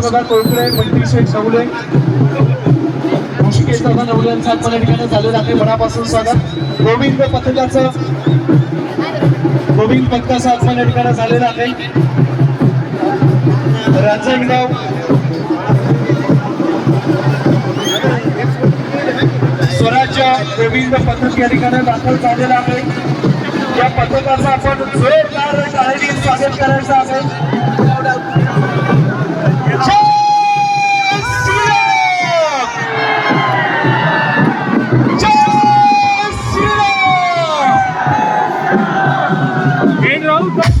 दादा कोळकुळे मंत्री शेठ सवले ऋषिकेश दादा नवले यांचा चालू लागले मनापासून स्वागत. गोविंद पथकाचं गोविंद पथकाचं आपण या ठिकाणी झालेलं आहे राजाईगाव विविध गोविंद पथक या ठिकाणी दाखल झालेलं आहे. या पथकाचं आपण जोरदार टाळीने स्वागत करायचं आहे. जय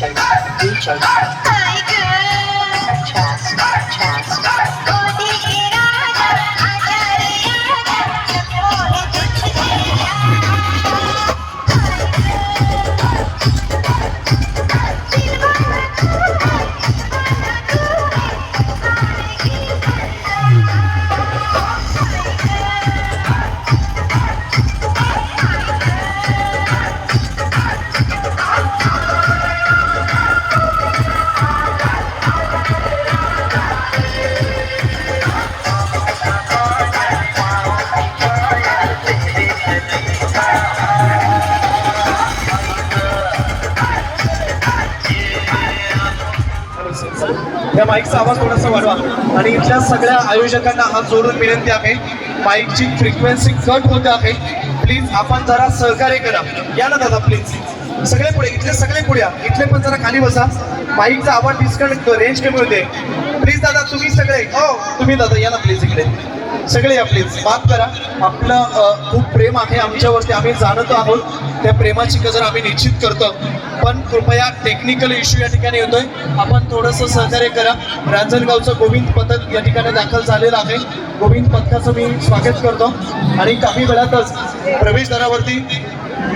teachers, teachers. या माईकचा आवाज थोडासा वाढवा. आणि इथल्या सगळ्या आयोजकांना हात जोडून विनंती आहे माईकची फ्रिक्वेन्सी कट होते आहे. प्लीज आपण जरा सहकार्य करा. या ना दादा प्लीज सगळे पुढे इथले सगळे पुढे या. इथले पण जरा खाली बसा. बाईकचा आवाज डिस्कनेक्ट रेंज कमी होते. प्लीज दादा तुम्ही सगळे. हो तुम्ही दादा या ना प्लीज इकडे. सगळे या प्लीज बात करा. आपलं खूप प्रेम आहे आमच्यावरती. आम्ही जाणत आहोत. त्या प्रेमाची कजर आम्ही निश्चित करतो. पण कृपया टेक्निकल इश्यू या ठिकाणी येतोय. आपण थोडंसं सहकार्य करा. रांजणगावचं गोविंद पथक या ठिकाणी दाखल झालेलं आहे. गोविंद पथकाचं मी स्वागत करतो. आणि काही वेळातच प्रवेशद्वारावरती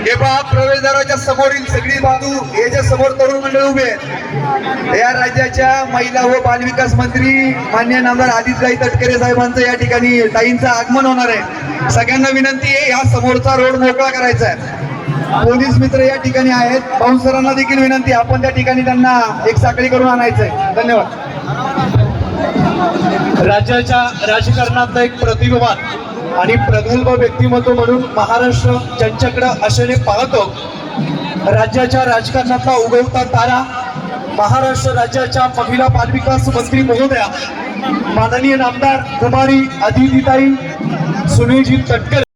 हे पहा प्रवेशद्वाराच्या समोरील सगळी बाजू हे जे समोर तरुण मंडळ उभे आहेत या राज्याच्या महिला व बालविकास मंत्री मान्य नामदार आदित्यताई तटकरे साहेबांचं या ठिकाणी ताईंचं आगमन होणार आहे. सगळ्यांना विनंती आहे या समोरचा रोड मोकळा करायचा आहे. पोलीस मित्र या ठिकाणी आहेत. बाउन्सरांना देखील विनंती आपण त्या ठिकाणी त्यांना एक साखळी करून आणायचंय. धन्यवाद. राज्याच्या राजकारणातला एक प्रतिभवान आणि प्रगल्भ व्यक्तिमत्व म्हणून महाराष्ट्र ज्यांच्याकडं आशेने पाहतो राज्याच्या राजकारणातला उगवता तारा महाराष्ट्र राज्याच्या महिला बालविकास मंत्री महोदया माननीय नामदार कुमारी अदितीताई सुनीलजी तटकर.